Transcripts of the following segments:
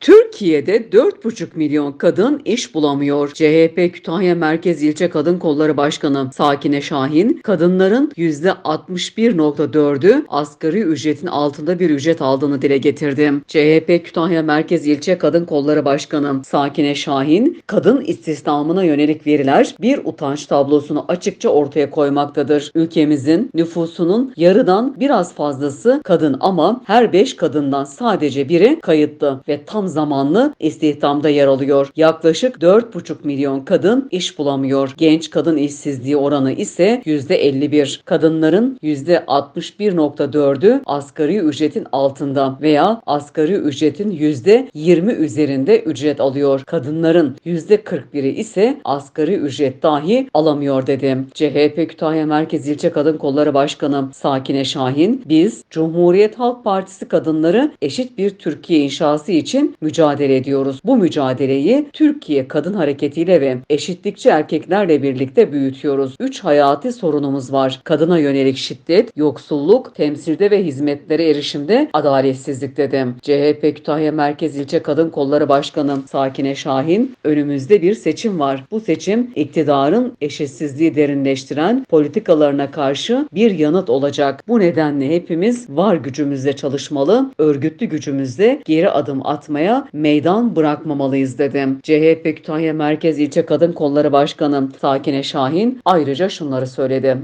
Türkiye'de 4,5 milyon kadın iş bulamıyor. CHP Kütahya Merkez İlçe Kadın Kolları Başkanı Sakine Şahin, kadınların %61.4'ü asgari ücretin altında bir ücret aldığını dile getirdi. CHP Kütahya Merkez İlçe Kadın Kolları Başkanı Sakine Şahin, kadın istihdamına yönelik veriler bir utanç tablosunu açıkça ortaya koymaktadır. Ülkemizin nüfusunun yarıdan biraz fazlası kadın ama her 5 kadından sadece biri kayıtlı ve tam zamanlı istihdamda yer alıyor. Yaklaşık 4,5 milyon kadın iş bulamıyor. Genç kadın işsizliği oranı ise %51. Kadınların %61.4'ü asgari ücretin altında veya asgari ücretin %20 üzerinde ücret alıyor. Kadınların %41'i ise asgari ücret dahi alamıyor dedim. CHP Kütahya Merkez İlçe Kadın Kolları Başkanı Sakine Şahin, biz Cumhuriyet Halk Partisi kadınları eşit bir Türkiye inşası için mücadele ediyoruz. Bu mücadeleyi Türkiye Kadın Hareketi'yle ve eşitlikçi erkeklerle birlikte büyütüyoruz. Üç hayati sorunumuz var. Kadına yönelik şiddet, yoksulluk, temsilde ve hizmetlere erişimde adaletsizlik dedim. CHP Kütahya Merkez İlçe Kadın Kolları Başkanı Sakine Şahin, önümüzde bir seçim var. Bu seçim iktidarın eşitsizliği derinleştiren politikalarına karşı bir yanıt olacak. Bu nedenle hepimiz var gücümüzle çalışmalı, örgütlü gücümüzle geri adım atmaya meydan bırakmamalıyız dedim. CHP Kütahya Merkez İlçe Kadın Kolları Başkanı Sakine Şahin ayrıca şunları söyledi.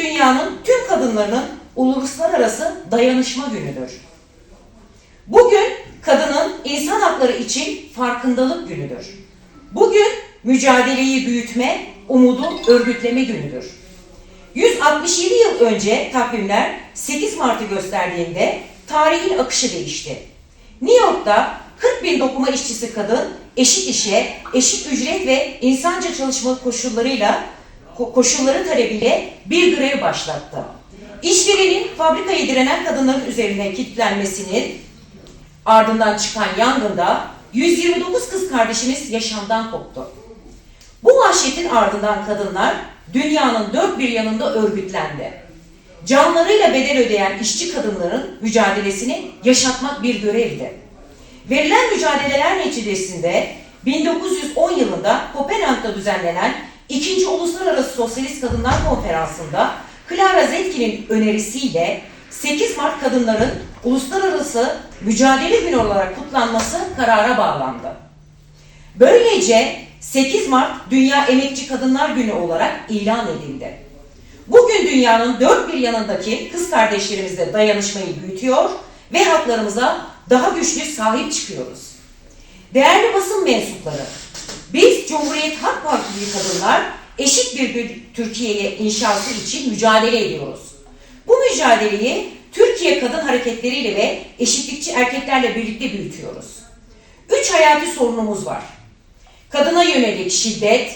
Dünyanın tüm kadınlarının uluslararası dayanışma günüdür. Bugün kadının insan hakları için farkındalık günüdür. Bugün mücadeleyi büyütme, umudu örgütleme günüdür. 167 yıl önce takvimler 8 Mart'ı gösterdiğinde tarihin akışı değişti. New York'ta 40 bin dokuma işçisi kadın eşit işe, eşit ücret ve insanca çalışma koşullarıyla ko- koşulları talebiyle bir grev başlattı. İşverenin fabrikayı direnen kadınların üzerine kilitlenmesinin ardından çıkan yangında 129 kız kardeşimiz yaşamdan koptu. Bu vahşetin ardından kadınlar dünyanın dört bir yanında örgütlendi. Canlarıyla bedel ödeyen işçi kadınların mücadelesini yaşatmak bir görevdi. Verilen mücadeleler neticesinde 1910 yılında Kopenhag'da düzenlenen 2. Uluslararası Sosyalist Kadınlar Konferansı'nda Clara Zetkin'in önerisiyle 8 Mart kadınların uluslararası mücadele günü olarak kutlanması karara bağlandı. Böylece 8 Mart Dünya Emekçi Kadınlar Günü olarak ilan edildi. Bugün dünyanın dört bir yanındaki kız büyütüyor dayanışmayı büyütüyor ve haklarımıza daha güçlü sahip çıkıyoruz. Değerli basın mensupları, biz Cumhuriyet Halk Partili kadınlar eşit bir Türkiye'ye inşası için mücadele ediyoruz. Bu mücadeleyi Türkiye kadın hareketleriyle ve eşitlikçi erkeklerle birlikte büyütüyoruz. Üç hayati sorunumuz var. Kadına yönelik şiddet,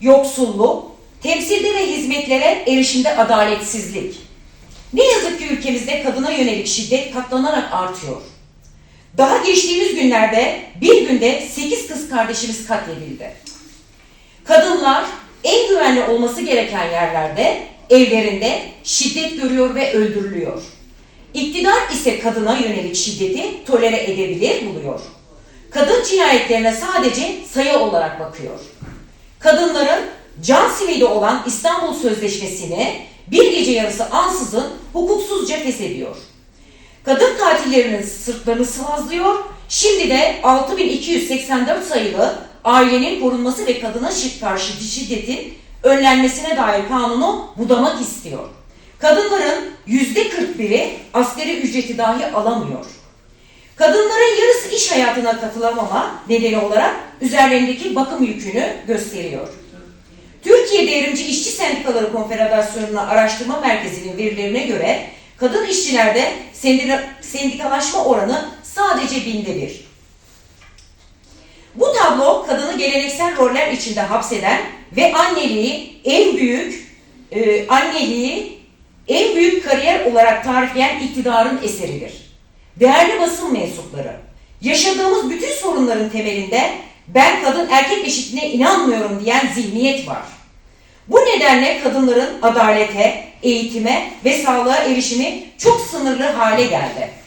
yoksulluk, temsilde ve hizmetlere erişimde adaletsizlik. Ne yazık ki ülkemizde kadına yönelik şiddet katlanarak artıyor. Daha geçtiğimiz günlerde bir günde 8 kız kardeşimiz katledildi. Kadınlar en güvenli olması gereken yerlerde, evlerinde şiddet görüyor ve öldürülüyor. İktidar ise kadına yönelik şiddeti tolere edebilir buluyor. Kadın cinayetlerine sadece sayı olarak bakıyor. Kadınların can simidi olan İstanbul Sözleşmesi'ni bir gece yarısı ansızın hukuksuzca feshediyor. Kadın katillerinin sırtlarını sıvazlıyor, şimdi de 6284 sayılı ailenin korunması ve kadına karşı şiddetin önlenmesine dair kanunu budamak istiyor. Kadınların yüzde 41'i asgari ücreti dahi alamıyor. Kadınların yarısı iş hayatına katılamama nedeni olarak üzerlerindeki bakım yükünü gösteriyor. Türkiye Devrimci İşçi Sendikaları Konfederasyonu'nun araştırma merkezinin verilerine göre kadın işçilerde sendika- sendikalaşma oranı sadece binde bir. Bu tablo kadını geleneksel roller içinde hapseden ve anneliği en büyük e, anneliği en büyük kariyer olarak tarifleyen iktidarın eseridir. Değerli basın mensupları, yaşadığımız bütün sorunların temelinde ben kadın erkek eşitliğine inanmıyorum diyen zihniyet var. Bu nedenle kadınların adalete, eğitime ve sağlığa erişimi çok sınırlı hale geldi.